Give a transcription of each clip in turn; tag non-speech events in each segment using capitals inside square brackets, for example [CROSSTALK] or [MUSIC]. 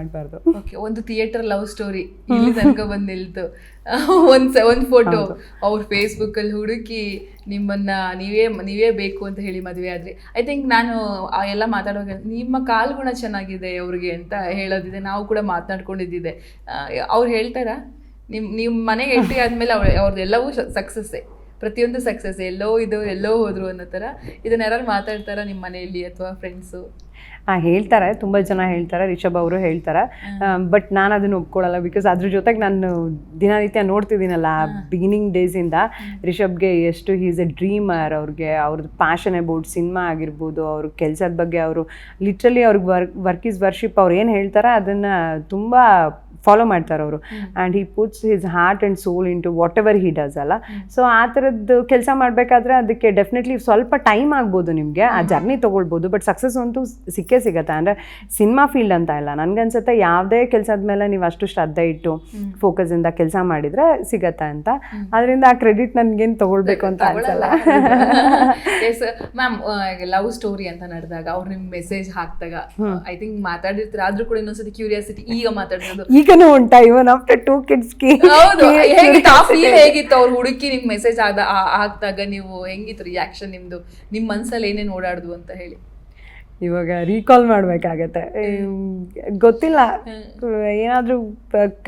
ಮಾಡಬಾರ್ದು. ಓಕೆ ಒಂದು theatre love story ಇಲ್ಲಿ ತನಕ ಬಂದು ನಿಲ್ತು [LAUGHS] ಒಂದ್ ಒಂದ್ ಫೋಟೋ ಅವ್ರ ಫೇಸ್ಬುಕ್ ಅಲ್ಲಿ ಹುಡುಕಿ ನಿಮ್ಮನ್ನ ನೀವೇ ನೀವೇ ಬೇಕು ಅಂತ ಹೇಳಿ ಮದುವೆ ಆದ್ರಿ. ಐ ಥಿಂಕ್ ನಾನು ಆ ಎಲ್ಲ ಮಾತಾಡುವಾಗ ನಿಮ್ಮ ಕಾಲ್ಗುಣ ಚೆನ್ನಾಗಿದೆ ಅವ್ರಿಗೆ ಅಂತ ಹೇಳೋದಿದೆ. ನಾವು ಕೂಡ ಮಾತನಾಡ್ಕೊಂಡಿದ್ದಿದೆ ಅವ್ರು ಹೇಳ್ತಾರಾ? ನಿಮ್ ನಿಮ್ಮ ಮನೆಗೆ ಎಂಟ್ರಿ ಆದ್ಮೇಲೆ ಅವ್ರ ಅವ್ರದ್ದೆಲ್ಲವೂ ಸಕ್ಸಸ್ಸೇ ಪ್ರತಿಯೊಂದು ಸಕ್ಸಸ್ ಎಲ್ಲೋ ಇದು ಎಲ್ಲೋ ಹೋದ್ರು ಅನ್ನೋ ಥರ ಇದನ್ನ ಯಾರು ಮಾತಾಡ್ತಾರಾ ನಿಮ್ಮ ಮನೆಯಲ್ಲಿ ಅಥವಾ ಫ್ರೆಂಡ್ಸು ಹಾಂ ಹೇಳ್ತಾರೆ. ತುಂಬ ಜನ ಹೇಳ್ತಾರೆ. ರಿಷಬ್ ಅವರು ಹೇಳ್ತಾರೆ. ಬಟ್ ನಾನು ಅದನ್ನು ಒಪ್ಕೊಳ್ಳಲ್ಲ ಬಿಕಾಸ್ ಅದ್ರ ಜೊತೆಗೆ ನಾನು ದಿನನಿತ್ಯ ನೋಡ್ತಿದ್ದೀನಲ್ಲ ಬಿಗಿನಿಂಗ್ ಡೇಸಿಂದ ರಿಷಬ್ಗೆ ಎಷ್ಟು ಈಸ್ ಎ ಡ್ರೀಮರ್ ಅವ್ರಿಗೆ ಅವ್ರದ್ದು ಪ್ಯಾಷನ್ ಅಬೌಟ್ ಸಿನಿಮಾ ಆಗಿರ್ಬೋದು ಅವ್ರ ಕೆಲಸದ ಬಗ್ಗೆ ಅವರು ಲಿಟ್ರಲಿ ಅವ್ರಿಗೆ ವರ್ಕ್ ವರ್ಕ್ ಇಸ್ ವರ್ಷಿಪ್ ಅವ್ರು ಏನು ಹೇಳ್ತಾರೆ ಅದನ್ನು ತುಂಬ ಫಾಲೋ ಮಾಡ್ತಾರೆ ಅವರು. And he puts his heart and soul into whatever he does ಅಲ್ಲ ಸೊ ಆ ಥರದ್ದು ಕೆಲಸ ಮಾಡಬೇಕಾದ್ರೆ ಅದಕ್ಕೆ ಡೆಫಿನೆಟ್ಲಿ ಸ್ವಲ್ಪ ಟೈಮ್ ಆಗ್ಬೋದು ನಿಮಗೆ. ಆ ಜರ್ನಿ ತೊಗೊಳ್ಬೋದು. ಬಟ್ ಸಕ್ಸಸ್ ಅಂತೂ ಸಿಕ್ಕೇ ಸಿಗತ್ತೆ. ಅಂದರೆ ಸಿನಿಮಾ ಫೀಲ್ಡ್ ಅಂತ ಇಲ್ಲ. ನನಗನ್ಸುತ್ತೆ ಯಾವುದೇ ಕೆಲಸದ ಮೇಲೆ ನೀವು ಅಷ್ಟು ಶ್ರದ್ಧೆ ಇಟ್ಟು ಫೋಕಸಿಂದ ಕೆಲಸ ಮಾಡಿದರೆ ಸಿಗತ್ತೆ ಅಂತ. ಅದರಿಂದ ಆ ಕ್ರೆಡಿಟ್ ನನಗೇನು ತೊಗೊಳ್ಬೇಕು ಅಂತ ಅನ್ಸಲ್ಲ. ಎಸ್ ಮ್ಯಾಮ್ ಲವ್ ಸ್ಟೋರಿ ಅಂತ ನಡೆದಾಗ ಅವ್ರು ನಿಮ್ಗೆ ಮೆಸೇಜ್ ಹಾಕಿದಾಗ ಐ ಥಿಂಕ್ ಮಾತಾಡಿರ್ತೀರ. ಆದರೂ ಕೂಡ ಇನ್ನೊಂದ್ಸತಿ ಕ್ಯೂರಿಯಾಸಿಟಿ ಈಗ ಮಾತಾಡೋದು ಈಗನೂ ಉಂಟಾ ಇವನ್ ಆಫ್ಟರ್ ಟೂ ಕಿಡ್ಸ್ ಹೌದು ಹೇಗಿತ್ತು ಆ ಫೀಲ್ ಹೇಗಿತ್ತು? ಅವ್ರು ಹುಡುಕಿ ನಿಮ್ ಮೆಸೇಜ್ ಆದ ಆಗ್ದಾಗ ನೀವು ಹೆಂಗಿತ್ತು ರಿಯಾಕ್ಷನ್ ನಿಮ್ದು? ನಿಮ್ ಮನ್ಸಲ್ಲಿ ಏನೇನ್ ಓಡಾಡುದು ಅಂತ ಹೇಳಿ. ಇವಾಗ ರೀಕಾಲ್ ಮಾಡ್ಬೇಕಾಗತ್ತೆ. ಗೊತ್ತಿಲ್ಲ. ಏನಾದ್ರೂ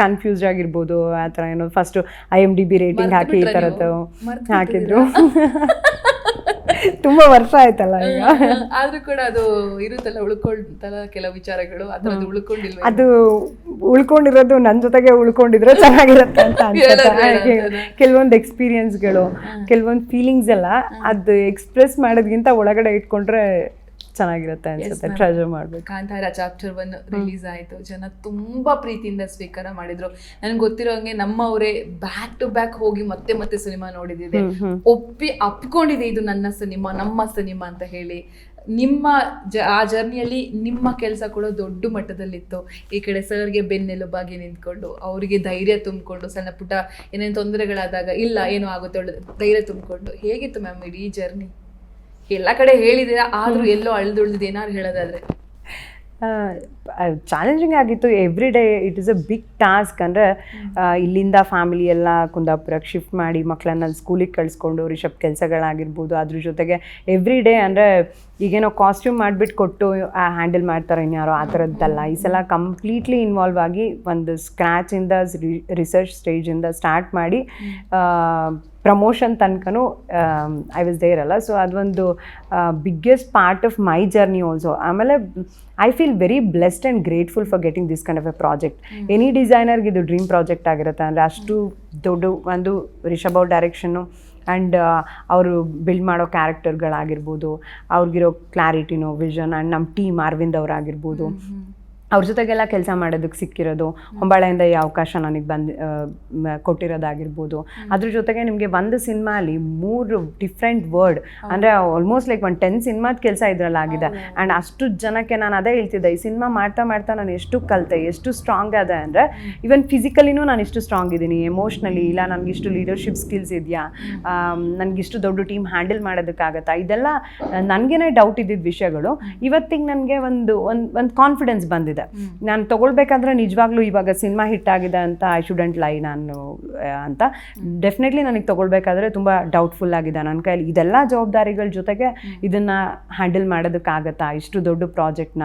ಕನ್ಫ್ಯೂಸ್ಡ್ ಆಗಿರ್ಬೋದು ಆ ತರ ಏನೋ first I M D B rating ಹಾಕಿ ಈ ಥರದ್ದು ಮರ್ತ್ ಹಾಕಿದ್ರು. [LAUGHS] ತುಂಬ ವರ್ಷ ಆಯ್ತಲ್ಲ ಈಗ. ಆದ್ರೂ ಕೂಡ ಅದು ಇರುತ್ತಲ್ಲ ಉಳ್ಕೊಳ್ತಲ್ಲ ಕೆಲವು ವಿಚಾರಗಳು ಅದ್ರದ್ದು ಉಳ್ಕೊಂಡಿಲ್ಲ ಅದು ಉಳ್ಕೊಂಡಿರೋದು ನನ್ನ ಜೊತೆಗೆ ಉಳ್ಕೊಂಡಿದ್ರೆ ಚೆನ್ನಾಗಿರುತ್ತೆ ಅಂತ [LAUGHS] ಅನ್ಸುತ್ತೆ. ಕೆಲವೊಂದು ಎಕ್ಸ್ಪೀರಿಯನ್ಸ್ಗಳು ಕೆಲವೊಂದು ಫೀಲಿಂಗ್ಸ್ ಎಲ್ಲ ಅದು ಎಕ್ಸ್ಪ್ರೆಸ್ ಮಾಡೋದ್ಗಿಂತ ಒಳಗಡೆ ಇಟ್ಕೊಂಡ್ರೆ ಚೆನ್ನಾಗಿರುತ್ತೆ ಅನ್ಸುತ್ತೆ. ಟ್ರೆಜರ್ ಮಾಡ್ಬೇಕು. ಕಾಂತಾರ ಚಾಪ್ಟರ್ ಒನ್ ರಿಲೀಸ್ ಆಯ್ತು. ಜನ ತುಂಬಾ ಪ್ರೀತಿಯಿಂದ ಸ್ವೀಕಾರ ಮಾಡಿದ್ರು. ನನ್ಗೆ ಗೊತ್ತಿರೋ ಹಂಗೆ ನಮ್ಮವರೇ ಬ್ಯಾಕ್ ಟು ಬ್ಯಾಕ್ ಹೋಗಿ ಮತ್ತೆ ಮತ್ತೆ ಸಿನಿಮಾ ನೋಡಿದಿದೆ ಒಪ್ಪಿ ಅಪ್ಕೊಂಡಿದೆ ಇದು ನನ್ನ ಸಿನಿಮಾ ನಮ್ಮ ಸಿನಿಮಾ ಅಂತ ಹೇಳಿ. ನಿಮ್ಮ ಜ ಆ ಜರ್ನಿಯಲ್ಲಿ ನಿಮ್ಮ ಕೆಲಸ ಕೂಡ ದೊಡ್ಡ ಮಟ್ಟದಲ್ಲಿತ್ತು. ಈ ಕಡೆ ಸರ್ಗೆ ಬೆನ್ನೆಲುಬಾಗಿ ನಿಂತ್ಕೊಂಡು ಅವರಿಗೆ ಧೈರ್ಯ ತುಂಬಿಕೊಂಡು ಸಣ್ಣ ಪುಟ್ಟ ಏನೇನು ತೊಂದರೆಗಳಾದಾಗ ಇಲ್ಲ ಏನು ಆಗುತ್ತೆ ಧೈರ್ಯ ತುಂಬಿಕೊಂಡು ಹೇಗಿತ್ತು ಮ್ಯಾಮ್ ಇಡೀ ಜರ್ನಿ ಎಲ್ಲ ಕಡೆ ಹೇಳಿದ್ದೀರಾ ಆದ್ರೂ ಎಲ್ಲೋ ಅಳ್ದುಳ್ದಿದ್ದು ಏನಾದ್ರು ಹೇಳೋದಾದ್ರೆ. ಚಾಲೆಂಜಿಂಗ್ ಆಗಿತ್ತು every day it is a big task ಅಂದರೆ ಇಲ್ಲಿಂದ ಫ್ಯಾಮಿಲಿ ಎಲ್ಲ ಕುಂದಾಪುರಕ್ಕೆ ಶಿಫ್ಟ್ ಮಾಡಿ ಮಕ್ಕಳನ್ನ ಸ್ಕೂಲಿಗೆ ಕಳಿಸ್ಕೊಂಡು ರಿಷಬ್ ಕೆಲಸಗಳಾಗಿರ್ಬೋದು ಅದ್ರ ಜೊತೆಗೆ ಎವ್ರಿ ಡೇ ಅಂದರೆ ಈಗೇನೋ ಕಾಸ್ಟ್ಯೂಮ್ ಮಾಡಿಬಿಟ್ಟು ಕೊಟ್ಟು ಹ್ಯಾಂಡಲ್ ಮಾಡ್ತಾರೆ ಇನ್ಯಾರೋ ಆ ಥರದ್ದಲ್ಲ. ಈ ಸಲ ಕಂಪ್ಲೀಟ್ಲಿ ಇನ್ವಾಲ್ವ್ ಆಗಿ ಒಂದು ಸ್ಕ್ರ್ಯಾಚಿಂದ ರಿಸರ್ಚ್ ಸ್ಟೇಜಿಂದ ಸ್ಟಾರ್ಟ್ ಮಾಡಿ ಪ್ರಮೋಷನ್ ತನಕನೂ ಐ ವಾಸ್ ದೇರ್ ಅಲ್ಲ. ಸೊ ಅದೊಂದು biggest part of my journey also ಆಮೇಲೆ I feel very blessed and grateful for getting this kind of a project any ಡಿಸೈನರ್ಗೆ ಇದು ಡ್ರೀಮ್ ಪ್ರಾಜೆಕ್ಟ್ ಆಗಿರುತ್ತೆ ಅಂದರೆ ಅಷ್ಟು ದೊಡ್ಡ ಒಂದು ರಿಷಬ್ ಡೈರೆಕ್ಷನ್ನು ಆ್ಯಂಡ್ ಅವರು ಬಿಲ್ಡ್ ಮಾಡೋ ಕ್ಯಾರೆಕ್ಟರ್ಗಳಾಗಿರ್ಬೋದು ಅವ್ರಿಗಿರೋ ಕ್ಲಾರಿಟಿನೋ ವಿಷನ್ ಆ್ಯಂಡ್ ನಮ್ಮ ಟೀಮ್ ಅರವಿಂದ್ ಅವರಾಗಿರ್ಬೋದು. ಅವ್ರ ಜೊತೆಗೆಲ್ಲ ಕೆಲಸ ಮಾಡೋದಕ್ಕೆ ಸಿಕ್ಕಿರೋದು ಹೊಂಬಾಳೆಯಿಂದ ಈ ಅವಕಾಶ ನನಗೆ ಬಂದು ಕೊಟ್ಟಿರೋದಾಗಿರ್ಬೋದು. ಅದ್ರ ಜೊತೆಗೆ ನಿಮಗೆ ಒಂದು ಸಿನಿಮಾ ಅಲ್ಲಿ ಮೂರು ಡಿಫ್ರೆಂಟ್ ವರ್ಡ್ ಅಂದರೆ ಆಲ್ಮೋಸ್ಟ್ ಲೈಕ್ ಒಂದು ಟೆನ್ ಸಿನಿಮಾದ ಕೆಲಸ ಇದ್ರಲ್ಲಿ ಆಗಿದೆ. ಆ್ಯಂಡ್ ಅಷ್ಟು ಜನಕ್ಕೆ ನಾನು ಅದೇ ಹೇಳ್ತಿದ್ದೆ ಈ ಸಿನಿಮಾ ಮಾಡ್ತಾ ಮಾಡ್ತಾ ನಾನು ಎಷ್ಟು ಕಲಿತೆ ಎಷ್ಟು ಸ್ಟ್ರಾಂಗ್ ಅದ ಅಂದರೆ ಈವನ್ ಫಿಸಿಕಲಿನೂ ನಾನು ಇಷ್ಟು ಸ್ಟ್ರಾಂಗ್ ಇದ್ದೀನಿ. ಎಮೋಷ್ನಲಿ ಇಲ್ಲ ನನಗಿಷ್ಟು ಲೀಡರ್ಶಿಪ್ ಸ್ಕಿಲ್ಸ್ ಇದೆಯಾ? ನನಗಿಷ್ಟು ದೊಡ್ಡ ಟೀಮ್ ಹ್ಯಾಂಡಲ್ ಮಾಡೋದಕ್ಕಾಗತ್ತಾ? ಇದೆಲ್ಲ ನನಗೇನೆ ಡೌಟ್ ಇದ್ದಿದ್ದ ವಿಷಯಗಳು. ಇವತ್ತಿಗೆ ನನಗೆ ಒಂದು ಒಂದು ಒಂದು ಕಾನ್ಫಿಡೆನ್ಸ್ ಬಂದಿದೆ. ನಾನು ತೊಗೊಳ್ಬೇಕಾದ್ರೆ ನಿಜವಾಗ್ಲೂ ಇವಾಗ ಸಿನಿಮಾ ಹಿಟ್ ಆಗಿದೆ ಅಂತ ಐ ಶುಡೆಂಟ್ ಲೈ ನಾನು ಅಂತ. ಡೆಫಿನೆಟ್ಲಿ ನನಗೆ ತಗೊಳ್ಬೇಕಾದ್ರೆ ತುಂಬ ಡೌಟ್ಫುಲ್ ಆಗಿದೆ ನನ್ನ ಕೈಯಲ್ಲಿ. ಇದೆಲ್ಲ ಜವಾಬ್ದಾರಿಗಳ ಜೊತೆಗೆ ಇದನ್ನ ಹ್ಯಾಂಡಲ್ ಮಾಡೋದಕ್ಕಾಗತ್ತಾ? ಇಷ್ಟು ದೊಡ್ಡ ಪ್ರಾಜೆಕ್ಟ್ನ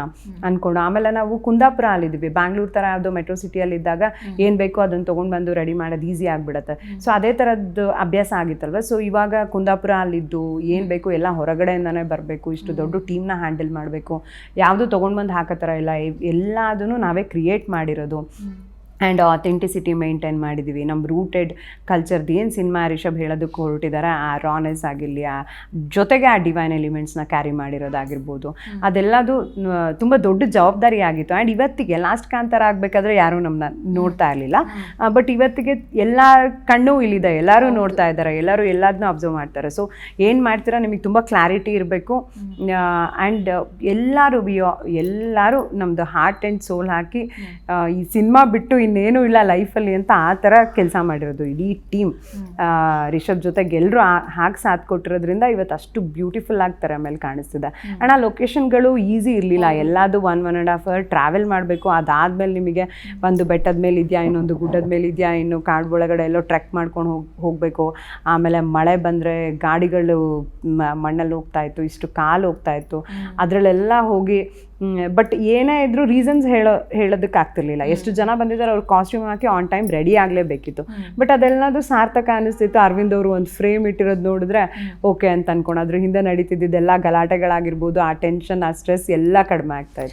ಅನ್ಕೊಂಡು. ಆಮೇಲೆ ನಾವು ಕುಂದಾಪುರ ಅಲ್ಲಿದ್ವಿ. ಬ್ಯಾಂಗ್ಳೂರ್ ಥರ ಯಾವುದೋ ಮೆಟ್ರೋ ಸಿಟಿಯಲ್ಲಿ ಇದ್ದಾಗ ಏನು ಬೇಕೋ ಅದನ್ನು ತೊಗೊಂಡು ಬಂದು ರೆಡಿ ಮಾಡೋದು ಈಸಿ ಆಗಿಬಿಡುತ್ತೆ. ಸೊ ಅದೇ ಥರದ್ದು ಅಭ್ಯಾಸ ಆಗಿತ್ತಲ್ವ? ಸೊ ಇವಾಗ ಕುಂದಾಪುರ ಅಲ್ಲಿದ್ದು ಏನು ಬೇಕು ಎಲ್ಲ ಹೊರಗಡೆಯಿಂದನೇ ಬರಬೇಕು. ಇಷ್ಟು ದೊಡ್ಡ ಟೀಮ್ನ ಹ್ಯಾಂಡಲ್ ಮಾಡಬೇಕು. ಯಾವುದು ತೊಗೊಂಡು ಬಂದು ಹಾಕೋ ಥರ ಇಲ್ಲ. ಎಲ್ಲದನ್ನು ನಾವೇ ಕ್ರಿಯೇಟ್ ಮಾಡಿರೋದು. ಆ್ಯಂಡ್ ಅಥೆಂಟಿಸಿಟಿ ಮೇಂಟೈನ್ ಮಾಡಿದ್ದೀವಿ ನಮ್ಮ ರೂಟೆಡ್ ಕಲ್ಚರ್ದು ಏನು ಸಿನಿಮಾ ರಿಷಬ್ ಹೇಳೋದಕ್ಕೆ ಹೊರಟಿದ್ದಾರೆ ಆ ರಾನೆಸ್ ಆಗಿರಲಿ ಆ ಜೊತೆಗೆ ಆ ಡಿವೈನ್ ಎಲಿಮೆಂಟ್ಸ್ನ ಕ್ಯಾರಿ ಮಾಡಿರೋದಾಗಿರ್ಬೋದು. ಅದೆಲ್ಲದು ತುಂಬ ದೊಡ್ಡ ಜವಾಬ್ದಾರಿ ಆಗಿತ್ತು. ಆ್ಯಂಡ್ ಇವತ್ತಿಗೆ ಲಾಸ್ಟ್ ಕಾಂತಾರ ಆಗಬೇಕಾದ್ರೆ ಯಾರೂ ನಮ್ಮನ್ನ ನೋಡ್ತಾ ಇರಲಿಲ್ಲ. ಬಟ್ ಇವತ್ತಿಗೆ ಎಲ್ಲ ಕಣ್ಣು ಇಲ್ಲಿದೆ. ಎಲ್ಲರೂ ನೋಡ್ತಾ ಇದ್ದಾರೆ. ಎಲ್ಲರೂ ಎಲ್ಲದನ್ನೂ ಅಬ್ಸರ್ವ್ ಮಾಡ್ತಾರೆ. ಸೊ ಏನು ಮಾಡ್ತೀರಾ? ನಿಮಗೆ ತುಂಬ ಕ್ಲಾರಿಟಿ ಇರಬೇಕು. ಆ್ಯಂಡ್ ಎಲ್ಲರೂ ಎಲ್ಲರೂ ನಮ್ಮದು ಹಾರ್ಟ್ ಆ್ಯಂಡ್ ಸೋಲ್ ಹಾಕಿ ಈ ಸಿನಿಮಾ ಬಿಟ್ಟು ಇನ್ನೇನು ಇಲ್ಲ ಲೈಫಲ್ಲಿ ಅಂತ ಆ ಥರ ಕೆಲಸ ಮಾಡಿರೋದು ಇಡೀ ಟೀಮ್. ರಿಷಬ್ ಜೊತೆಗೆ ಎಲ್ಲರೂ ಹಾಕಿ ಸಾಥ್ ಕೊಟ್ಟಿರೋದ್ರಿಂದ ಇವತ್ತು ಅಷ್ಟು ಬ್ಯೂಟಿಫುಲ್ ಆಗ್ತಾರೆ ಆಮೇಲೆ ಕಾಣಿಸ್ತಿದೆ. ಅಣ್ಣ ಲೊಕೇಶನ್ಗಳು ಈಸಿ ಇರಲಿಲ್ಲ. ಎಲ್ಲದು one one and half hour travel ಮಾಡಬೇಕು. ಅದಾದಮೇಲೆ ನಿಮಗೆ ಒಂದು ಬೆಟ್ಟದ ಮೇಲೆ ಇದೆಯಾ ಇನ್ನೊಂದು ಗುಡ್ಡದ ಮೇಲೆ ಇದೆಯಾ ಇನ್ನು ಕಾಡು ಒಳಗಡೆ ಎಲ್ಲೋ ಟ್ರೆಕ್ ಮಾಡ್ಕೊಂಡು ಹೋಗಿ ಹೋಗಬೇಕು. ಆಮೇಲೆ ಮಳೆ ಬಂದರೆ ಗಾಡಿಗಳು ಮ- ಮಣ್ಣಲ್ಲಿ ಹೋಗ್ತಾ ಇತ್ತು ಇಷ್ಟು ಕಾಲು ಹೋಗ್ತಾ ಇತ್ತು. ಅದರಲ್ಲೆಲ್ಲ ಹೋಗಿ ಬಟ್ ಏನೇ ಇದ್ರೂ ರೀಸನ್ಸ್ ಹೇಳೋ ಹೇಳೋದಕ್ಕೆ ಆಗ್ತಿರ್ಲಿಲ್ಲ ಎಷ್ಟು ಜನ ಬಂದಿದ್ದಾರೆ ಅವ್ರ ಕಾಸ್ಟ್ಯೂಮ್ ಹಾಕಿ ಆನ್ ಟೈಮ್ ರೆಡಿ ಆಗಲೇಬೇಕಿತ್ತು. ಬಟ್ ಅದೆಲ್ಲದು ಸಾರ್ಥಕ ಅನಿಸ್ತಿತ್ತು. ಅರವಿಂದ್ ಅವರು ಒಂದು ಫ್ರೇಮ್ ಇಟ್ಟಿರೋದು ನೋಡಿದ್ರೆ ಓಕೆ ಅಂತ ಅನ್ಕೊಂಡು ಅದ್ರ ಹಿಂದೆ ನಡೀತಿದ್ದೆಲ್ಲ ಗಲಾಟೆಗಳಾಗಿರ್ಬೋದು ಆ ಟೆನ್ಷನ್ ಆ ಸ್ಟ್ರೆಸ್ ಎಲ್ಲ ಕಡಿಮೆ ಆಗ್ತಾ ಇತ್ತು.